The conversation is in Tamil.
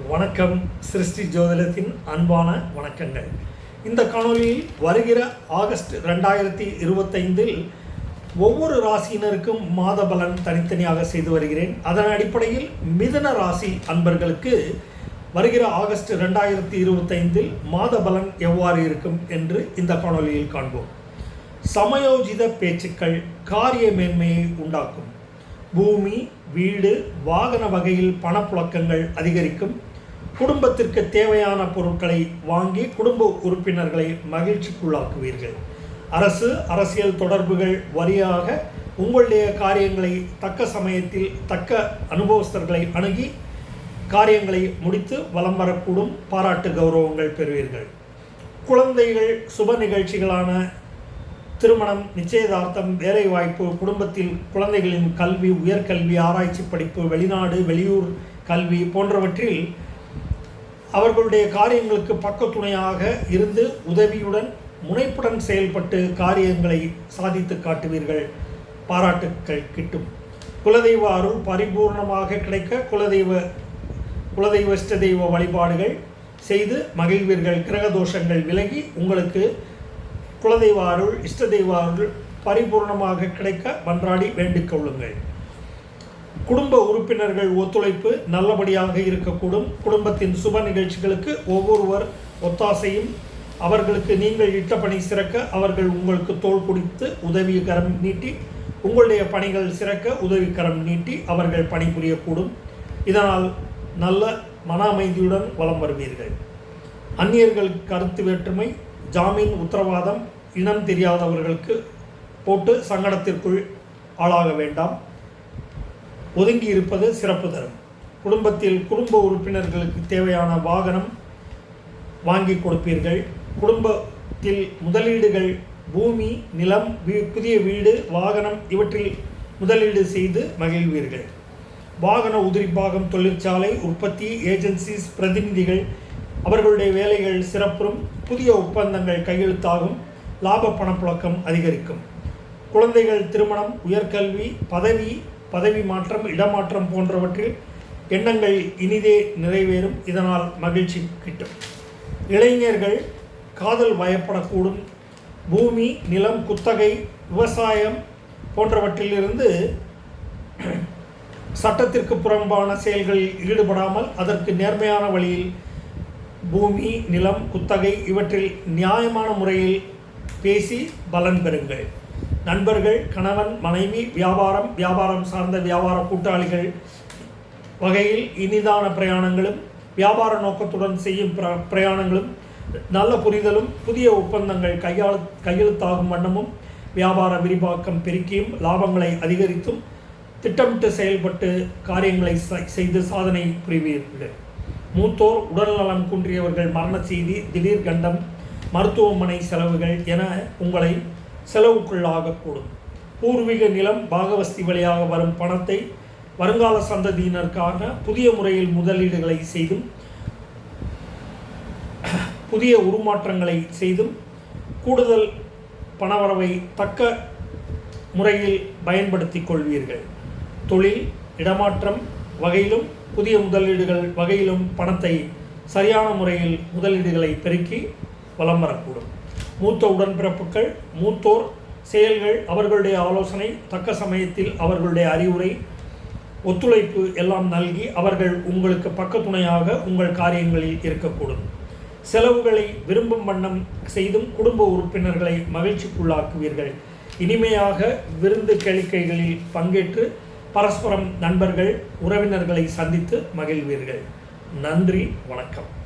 வணக்கம் சிருஷ்டி ஜோதிடத்தின் அன்பான வணக்கங்கள். இந்த காணொளியில் வருகிற ஆகஸ்ட் ரெண்டாயிரத்தி இருபத்தைந்தில் ஒவ்வொரு ராசியினருக்கும் மாத பலன் தனித்தனியாக செய்து வருகிறேன். அதன் அடிப்படையில் மிதன ராசி அன்பர்களுக்கு வருகிற ஆகஸ்ட் ரெண்டாயிரத்தி இருபத்தைந்தில் மாத பலன் எவ்வாறு இருக்கும் என்று இந்த காணொளியில் காண்போம். சமயோஜித பேச்சுக்கள் காரிய மேன்மையை உண்டாக்கும். பூமி வீடு வாகன வகையில் பணப்புழக்கங்கள் அதிகரிக்கும். குடும்பத்திற்கு தேவையான பொருட்களை வாங்கி குடும்ப உறுப்பினர்களை மகிழ்ச்சிக்குள்ளாக்குவீர்கள். அரசு அரசியல் தொடர்புகள் வழியாக உங்களுடைய காரியங்களை தக்க சமயத்தில் தக்க அனுபவஸ்தர்களை அணுகி காரியங்களை முடித்து வலம் வரக்கூடும் பாராட்டு கௌரவங்கள் பெறுவீர்கள். குழந்தைகள் சுப நிகழ்ச்சிகளான திருமணம் நிச்சயதார்த்தம் வேலைவாய்ப்பு குடும்பத்தில் குழந்தைகளின் கல்வி உயர்கல்வி ஆராய்ச்சி படிப்பு வெளிநாடு வெளியூர் கல்வி போன்றவற்றில் அவர்களுடைய காரியங்களுக்கு பக்கத்துணையாக இருந்து உதவியுடன் முனைப்புடன் செயல்பட்டு காரியங்களை சாதித்து காட்டுவீர்கள். பாராட்டுக்கள் கிட்டும். குலதெய்வ அருள் பரிபூர்ணமாக கிடைக்க குலதெய்வ குலதெய்வ இஷ்ட தெய்வ வழிபாடுகள் செய்து மகிழ்வீர்கள். கிரகதோஷங்கள் விலகி உங்களுக்கு குலதெய்வ அருள் இஷ்ட தெய்வ அருள் பரிபூர்ணமாக கிடைக்க மன்றாடி வேண்டிக் கொள்ளுங்கள். குடும்ப உறுப்பினர்கள் ஒத்துழைப்பு நல்லபடியாக இருக்கக்கூடும். குடும்பத்தின் சுப நிகழ்ச்சிகளுக்கு ஒவ்வொருவர் ஒத்தாசையும் அவர்களுக்கு நீங்கள் இட்ட பணி சிறக்க அவர்கள் உங்களுக்கு தோள் குடித்து உதவி கரம் நீட்டி உங்களுடைய பணிகள் சிறக்க உதவி கரம் நீட்டி அவர்கள் பணிபுரியக்கூடும். இதனால் நல்ல மன அமைதியுடன் வலம் வருவீர்கள். அந்நியர்கள் கருத்து வேற்றுமை ஜாமீன் உத்தரவாதம் இனம் தெரியாதவர்களுக்கு போட்டு சங்கடத்திற்குள் ஆளாக வேண்டாம். ஒதுங்கி இருப்பது சிறப்பு தரும். குடும்பத்தில் குடும்ப உறுப்பினர்களுக்கு தேவையான வாகனம் வாங்கி கொடுப்பீர்கள். குடும்பத்தில் முதலீடுகள் பூமி நிலம் வீ- புதிய வீடு வாகனம் இவற்றில் முதலீடு செய்து மகிழ்வீர்கள். வாகன உதிரிப்பாகம் தொழிற்சாலை உற்பத்தி ஏஜென்சிஸ் பிரதிநிதிகள் அவர்களுடைய வேலைகள் சிறப்புறும். புதிய ஒப்பந்தங்கள் கையெழுத்தாகும். லாப பணப்புழக்கம் அதிகரிக்கும். குழந்தைகள் திருமணம் உயர்கல்வி பதவி பதவி மாற்றம் இடமாற்றம் போன்றவற்றில் எண்ணங்கள் இனிதே நிறைவேறும். இதனால் மகிழ்ச்சி கிட்டும். இளைஞர்கள் காதல் வயப்படக்கூடும். பூமி நிலம் குத்தகை விவசாயம் போன்றவற்றிலிருந்து சட்டத்திற்கு புறம்பான செயல்களில் ஈடுபடாமல் அதற்கு நேர்மையான வழியில் பூமி நிலம் குத்தகை இவற்றில் நியாயமான முறையில் பேசி பலன் பெறுங்கள். நண்பர்கள் கணவன் மனைவி வியாபாரம் வியாபாரம் சார்ந்த வியாபார கூட்டாளிகள் வகையில் இனிதான பிரயாணங்களும் வியாபார நோக்கத்துடன் செய்யும் பிர பிரயாணங்களும் நல்ல புரிதலும் புதிய ஒப்பந்தங்கள் கையாள கையெழுத்தாகும் வண்ணமும் வியாபார விரிவாக்கம் பெருக்கியும் லாபங்களை அதிகரித்தும் திட்டமிட்டு செயல்பட்டு காரியங்களை செய்து சாதனை புரிவீர்கள். மூத்தோர் உடல்நலம் குன்றியவர்கள் மரண செய்தி திடீர் கண்டம் மருத்துவமனை செலவுகள் என உங்களை செலவுக்குள்ளாகக்கூடும். பூர்வீக நிலம் பாகவஸ்தி வழியாக வரும் பணத்தை வருங்கால சந்ததியினருக்காக புதிய முறையில் முதலீடுகளை செய்தும் புதிய உருமாற்றங்களை செய்தும் கூடுதல் பணவரவை தக்க முறையில் பயன்படுத்திக் கொள்வீர்கள். தொழில் இடமாற்றம் வகையிலும் புதிய முதலீடுகள் வகையிலும் பணத்தை சரியான முறையில் முதலீடுகளை பெருக்கி வலம் வரக்கூடும். மூத்த உடன்பிறப்புகள் மூத்தோர் செயல்கள் அவர்களுடைய ஆலோசனை தக்க சமயத்தில் அவர்களுடைய அறிவுரை ஒத்துழைப்பு எல்லாம் நல்கி அவர்கள் உங்களுக்கு பக்கத்துணையாக உங்கள் காரியங்களில் இருக்கக்கூடும். செலவுகளை விரும்பும் வண்ணம் செய்தும் குடும்ப உறுப்பினர்களை மகிழ்ச்சிக்குள்ளாக்குவீர்கள். இனிமையாக விருந்து கேளிக்கைகளில் பங்கேற்று பரஸ்பரம் நண்பர்கள் உறவினர்களை சந்தித்து மகிழ்வீர்கள். நன்றி வணக்கம்.